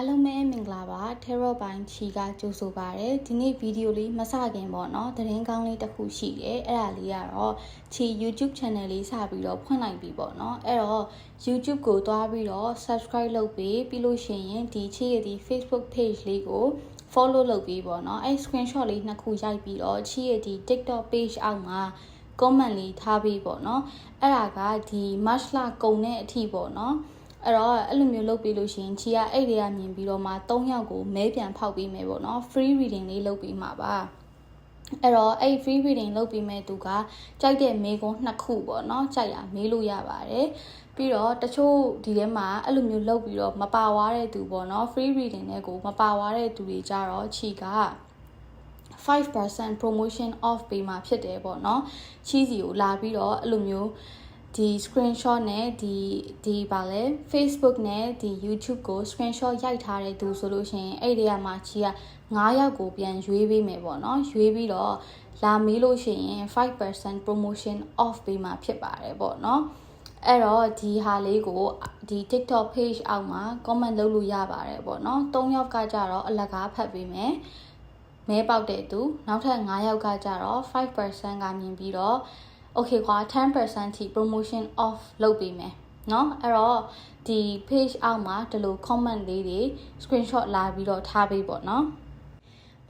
အားလုံးပဲမင်္ဂလာပါ Tarot ပိုင်းချီကကြိုဆိုပါရစေဒီနေ့ဗီဒီယိုလေးမစခင်ပေါ့နော်သတင်းကောင်းလေးတစ်ခုရှိတယ်အဲ့ဒါလေးကတော့ချီ YouTube channel လေးစပြီးတော့ဖွင့်လိုက်ပြီပေါ့နော်အဲ့တော့ YouTube ကိုတွားပြီးတော့ subscribe လုပ်ပြီးပြီးလို့ရှိရင်ဒီချီရဲ့ဒီ Facebook page လေးကို follow လုပ်ပြီးပေါ့နော်အဲ့ screenshot လေးနှစ်ခုရိုက်ပြီးတော့ချီရဲ့ဒီ TikTok page အောက်မှာ comment လေးထားပြီးပေါ့နော်အဲ့ဒါကဒီ March လကုန်တဲ့အထိပေါ့နော် အဲ့တော့အဲ့လိုမျိုးလုပ်ပြီးလို့ရှိရင်ချီကအဲ့တွေကမြင်ပြီးတော့မှ၃ယောက်ကိုမဲပြန်ဖောက်ပေးမယ်ပေါ့နော် free reading လေးလုပ်ပြီးမှာပါအဲ့တော့အဲ့ free reading လုပ်ပြီးမဲ့သူကကြိုက်တဲ့မေကွန်းနှစ်ခုပေါ့နော်ကြိုက်ရမေးလို့ရပါတယ်ပြီးတော့တချို့ဒီထဲမှာအဲ့လိုမျိုးလုပ်ပြီးတော့မပါဝါတဲ့သူပေါ့နော် free reading နဲ့ကိုမပါဝါတဲ့သူတွေကြတော့ချီက5% promotion off ပေးမှာဖြစ်တယ်ပေါ့နော်ချီးစီကိုလာပြီးတော့အဲ့လိုမျိုး ဒီ screenshot နဲ့ဒီဒီပါလဲ Facebook နဲ့ဒီ YouTube ကို screenshot ရိုက်ထားတဲ့သူဆိုလို့ရှိရင်အဲ့ဒီကမှချီက9ယောက်ကိုပြန်ရွေးပေးမယ်ပေါ့နော်ရွေးပြီးတော့လာမေးလို့ရှိရင်5% promotion off ပေးမှာဖြစ်ပါတယ်ပေါ့နော်အဲ့တော့ဒီဟာလေးကိုဒီ TikTok page အောက်မှာ comment လုပ်လို့ရပါတယ်ပေါ့နော်၃ယောက်ကကြတော့အလကားဖတ်ပေးမယ်မဲပေါက်တဲ့သူနောက်ထပ်9ယောက်ကကြတော့5%ကမြင်ပြီးတော့ okay ကွာ10%ထိ promotion off လုပ်ပေးမယ်เนาะအဲ့တော့ဒီ page အောက်မှာဒီလို comment လေးတွေ screenshot လာပြီးတော့ထားပေးပေါ့เนาะ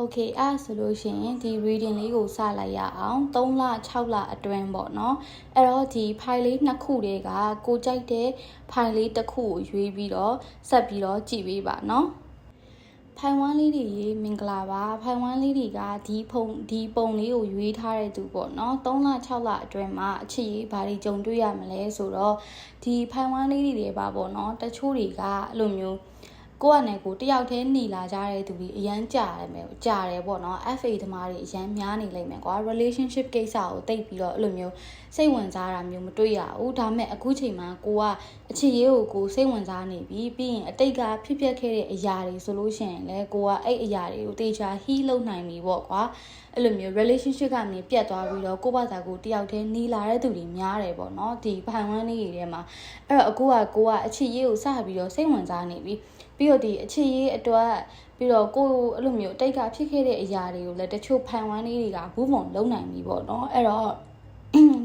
Okay အဲ့ဆိုလို့ရှိရင်ဒီ reading လေးကိုစလိုက်ရအောင်3လ6လအတွင်းပေါ့เนาะအဲ့တော့ဒီ file လေးနှစ်ခုတည်းကကိုကြိုက်တဲ့ file လေးတစ်ခုကိုရွေးပြီးတော့ဆက်ပြီးတော့ကြည့်ပေးပါเนาะ ဖိုင်ဝမ်လေးတွေရေမင်္ဂလာပါဖိုင်ဝမ်လေးတွေကဒီဖုံဒီပုံလေးကိုရွေးထားတဲ့သူပေါ့နော်3လ6လအတွင်းမှာအချစ်ရေးဘာတွေကြုံတွေ့ရမလဲဆိုတော့ဒီဖိုင်ဝမ်လေးတွေပါပေါ့နော်တချို့တွေကအဲ့လိုမျိုး ကိုယ့်အနေကိုတယောက်တည်းနေလာကြတဲ့သူတွေအရန်ကြာရမယ်ကြာတယ်ပေါ့နော် FA သမားတွေအရန်များနေလိမ့်မယ်ကွာ relationship ကိစ္စကိုတိတ်ပြီးတော့အဲ့လိုမျိုးစိတ်ဝင်စားတာမျိုးမတွေ့ရဘူးဒါပေမဲ့အခုချိန်မှာကိုကအခြေရေးကိုကိုစိတ်ဝင်စားနေပြီပြီးရင်အတိတ်ကဖြစ်ပျက်ခဲ့တဲ့အရာတွေဆိုလို့ရှိရင်လည်းကိုကအဲ့အရာတွေကိုတေချာ heal လုပ်နိုင်ပြီပေါ့ကွာအဲ့လိုမျိုး relationship ကနေပြတ်သွားပြီးတော့ကိုယ့်ဘာသာကိုတယောက်တည်းနေလာတဲ့သူတွေများတယ်ပေါ့နော်ဒီဘိုင်ဝမ်းလေးတွေထဲမှာအဲ့တော့အခုကကိုကအခြေရေးကိုစပြီးတော့စိတ်ဝင်စားနေပြီ ပြီးတော့ဒီအခြေရေးအတွက်ပြီးတော့ကိုအဲ့လိုမျိုးတိတ်ကဖြစ်ခဲ့တဲ့အရာတွေကိုလည်းတချို့ဖန်ဝန်းလေးတွေကဘူးမုံလုံးနိုင်ပြီပေါ့နော်အဲ့တော့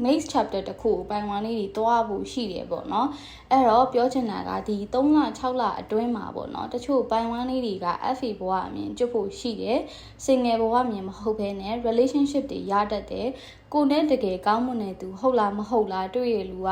next chapter တခုပိုင်ဝမ်လေးတွေတွားဖို့ရှိတယ်ပေါ့နော်အဲ့တော့ပြောချင်တာကဒီ3လ6လအတွင်းမှာပေါ့နော်တချို့ပိုင်ဝမ်လေးတွေက FA ဘဝအမြင်ကျွတ်ဖို့ရှိတယ် single ဘဝအမြင်မဟုတ်ဘဲနဲ့ relationship တွေရတတ်တယ်ကိုနဲ့တကယ်ကောင်းမွန်တဲ့သူဟုတ်လားမဟုတ်လားတွေ့ရလူက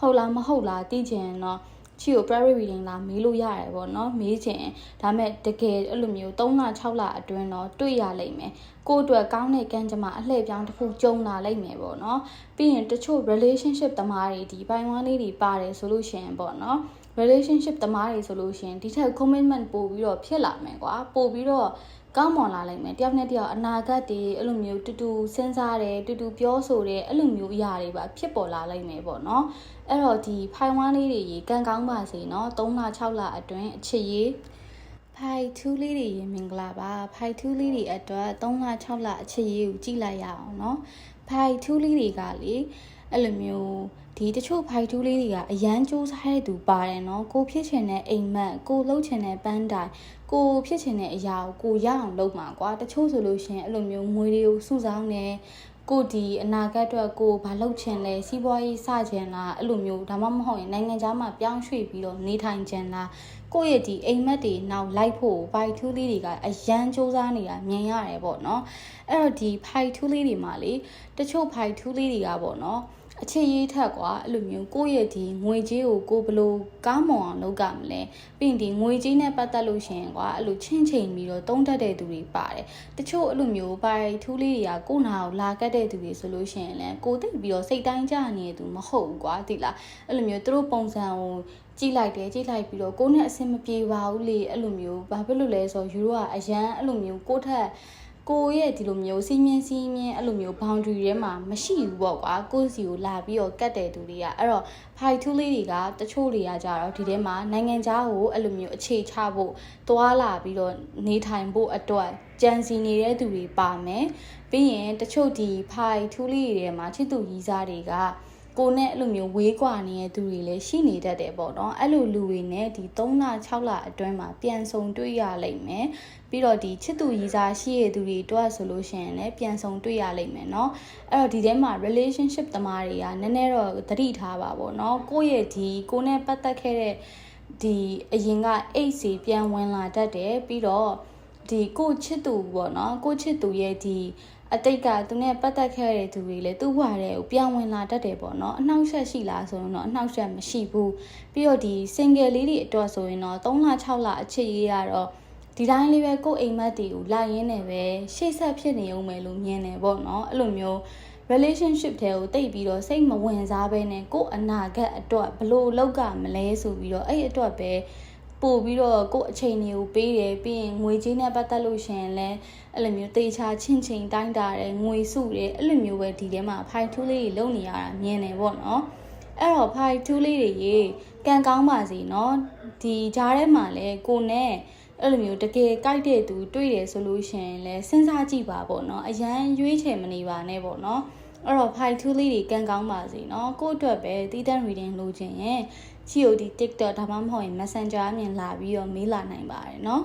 ဟုတ်လားမဟုတ်လားသိချင်တော့ ချီကို private reading လာမေးလို့ရတယ်ပေါ့နော်မေးချင်ဒါမဲ့တကယ်အဲ့လိုမျိုး3လ6လအတွင်းတော့တွေ့ရလိမ့်မယ်ကိုအတွက်ကောင်းတဲ့ကံကြမ္မာအလှည့်ပြောင်းတစ်ခုကြုံလာလိမ့်မယ်ပေါ့နော်ပြီးရင်တချို့ relationship သမားတွေဒီပိုင်ဝမ်းလေးတွေပါတယ်ဆိုလို့ရှိရင်ပေါ့နော် relationship သမားတွေဆိုလို့ရှိရင်ဒီထက် commitment ပို့ပြီးတော့ဖြစ်လာမယ်ကွာပို့ပြီးတော့ ကောင်းမွန်လာလိမ့်မယ်တယောက်နဲ့တယောက်အနာဂတ်တွေအဲ့လိုမျိုးတူတူစဉ်းစားတယ်တူတူပြောဆိုတယ်အဲ့လိုမျိုးအရာတွေပါဖြစ်ပေါ်လာလိမ့်မယ်ပေါ့နော်အဲ့တော့ဒီဖိုင်ဝမ်းလေးတွေရေကံကောင်းပါစေနော်3လ6လအတွင်းအချစ်ရေးဖိုင်2လေးတွေရေမင်္ဂလာပါဖိုင်2လေးတွေအတွက်3လ6လအချစ်ရေးကိုကြည့်လိုက်ရအောင်နော်ဖိုင်2လေးတွေကလေ အဲ့လိုမျိုးဒီတချို့ဖိုက်တူးလေးတွေကအရန်စူးစားတဲ့သူပါတယ်နော်ကိုဖြစ်ချင်တဲ့အိမ်မက်ကိုလှုပ်ချင်တဲ့ပန်းတိုင်ကိုဖြစ်ချင်တဲ့အရာကိုကိုရအောင်လုပ်မှာကွာတချို့ဆိုလို့ရှိရင်အဲ့လိုမျိုးငွေတွေကိုစုဆောင်းနေ ကိုဒီအနာဂတ်အတွက်ကိုဘာလုပ်ချင်လဲစီးပွားရေးစချင်လားအဲ့လိုမျိုးဒါမှမဟုတ်ရင်နိုင်ငံခြားမှာပြောင်းရွှေ့ပြီးတော့နေထိုင်ချင်လားကိုယ့်ရဲ့ဒီအိမ်မက်တွေနောက်လိုက်ဖို့ဘိုက်ထူးလေးတွေကအရန်စူးစမ်းနေတာမြင်ရတယ်ပေါ့နော်အဲ့တော့ဒီဖိုက်ထူးလေးတွေမှာလေတချို့ဖိုက်ထူးလေးတွေကပေါ့နော် အချစ်ရေးထက်ကွာအဲ့လိုမျိုးကိုယ့်ရဲ့ဒီငွေကြေးကိုကိုဘလို့ကောင်းမွန်အောင်လုပ်ကြမလဲပြီးရင်ဒီငွေကြေးနဲ့ပတ်သက်လို့ရှင်ကွာအဲ့လိုချင်းချိန်ပြီးတော့တုံးတက်တဲ့သူတွေပါတယ်တချို့အဲ့လိုမျိုးပိုင်ထူးလေးတွေကကိုနာကိုလာကတ်တဲ့သူတွေဆိုလို့ရှင်လဲကိုသိပြီးတော့စိတ်တိုင်းကြနေတဲ့သူမဟုတ်ဘူးကွာသိလားအဲ့လိုမျိုးသူတို့ပုံစံကိုကြည့်လိုက်တယ်ကြည့်လိုက်ပြီးတော့ကိုနဲ့အဆင်မပြေပါဘူးလေအဲ့လိုမျိုးဘာဖြစ်လို့လဲဆိုတော့ယူရိုကအရန်အဲ့လိုမျိုးကိုထက် ကိုရဲ့ဒီလိုမျိုးစီးမြင်းစီးမြင်းအဲ့လိုမျိုး boundary ထဲမှာမရှိဘူးပေါ့ကွာကိုစီကိုလာပြီးတော့ကတ်တဲ့သူတွေကအဲ့တော့ fight two လေးတွေကတချို့တွေကကြတော့ဒီထဲမှာနိုင်ငံခြားကိုအဲ့လိုမျိုးအခြေချဖို့သွားလာပြီးတော့နေထိုင်ဖို့အတွက်ကြံစီနေတဲ့သူတွေပါမယ်ပြီးရင်တချို့ဒီ fight two လေးတွေထဲမှာချစ်သူရီးစားတွေက ကိုနဲ့အဲ့လိုမျိုးဝေးကွာနေတဲ့သူတွေလည်းရှိနေတတ်တယ်ပေါ့နော်အဲ့လိုလူတွေနဲ့ဒီ3လ6လအတွင်းမှာပြန်ဆုံတွေ့ရလိမ့်မယ်ပြီးတော့ဒီချစ်သူရည်စားရှိရတဲ့သူတွေတွက်ဆိုလို့ရှိရင်လည်းပြန်ဆုံတွေ့ရလိမ့်မယ်เนาะအဲ့တော့ဒီထဲမှာ relationship တမားတွေကနည်းနည်းတော့သတိထားပါပေါ့เนาะကိုယ့်ရဲ့ဒီကိုနဲ့ပတ်သက်ခဲ့တဲ့ဒီအရင်ကအိတ်စီပြန်ဝင်လာတတ်တယ်ပြီးတော့ဒီကိုချစ်သူပေါ့เนาะကိုချစ်သူရဲ့ဒီ အတိတ်ကသူနဲ့ပတ်သက်ခဲ့တဲ့သူတွေလည်းသူ့ဘဝထဲကိုပြန်ဝင်လာတတ်တယ်ပေါ့နော်အနှောက်အယှက်ရှိလားဆိုရင်တော့အနှောက်အယှက်မရှိဘူးပြီးတော့ဒီ single လေးတွေအတွက်ဆိုရင်တော့3လ6လအချစ်ရေးရတော့ဒီတိုင်းလေးပဲကိုယ့်အိမ်မက်တွေကိုလိုက်ရင်းနေပဲရှေ့ဆက်ဖြစ်နေအောင်မယ်လို့မြင်တယ်ပေါ့နော်အဲ့လိုမျိုး relationship ထဲကိုတိတ်ပြီးတော့စိတ်မဝင်စားဘဲနဲ့ကိုယ့်အနာဂတ်အတွက်ဘလို့လောက်ကမလဲဆိုပြီးတော့အဲ့အတွက်ပဲ ပို့ပြီးတော့ကိုယ့်အချိန်တွေကိုပေးတယ်ပြီးရင်ငွေကြေးနဲ့ပတ်သက်လို့ရှိရင်လည်းအဲ့လိုမျိုးတေချာချင်းချင်းတိုင်းတာတယ်ငွေစုတယ်အဲ့လိုမျိုးပဲဒီထဲမှာဖိုင်ထူးလေးတွေလုပ်နေရတာမြင်တယ်ပေါ့နော်အဲ့တော့ဖိုင်ထူးလေးတွေရေကံကောင်းပါစေနော်ဒီကြားထဲမှာလည်းကိုနဲ့အဲ့လိုမျိုးတကယ်ကြိုက်တဲ့သူတွေ့တယ်ဆိုလို့ရှိရင်လည်းစဉ်းစားကြည့်ပါပေါ့နော်အရန်ရွေးချယ်မနေပါနဲ့ပေါ့နော် အဲ့တော့ file ထူးလေးတွေကံကောင်းပါစေနော်ကို့အတွက်ပဲတည်တံ့ reading လိုချင်ရင် GOD TikTok ဒါမှမဟုတ်ရင် Messenger အမြင်လာပြီးတော့မေးလာနိုင်ပါတယ်နော်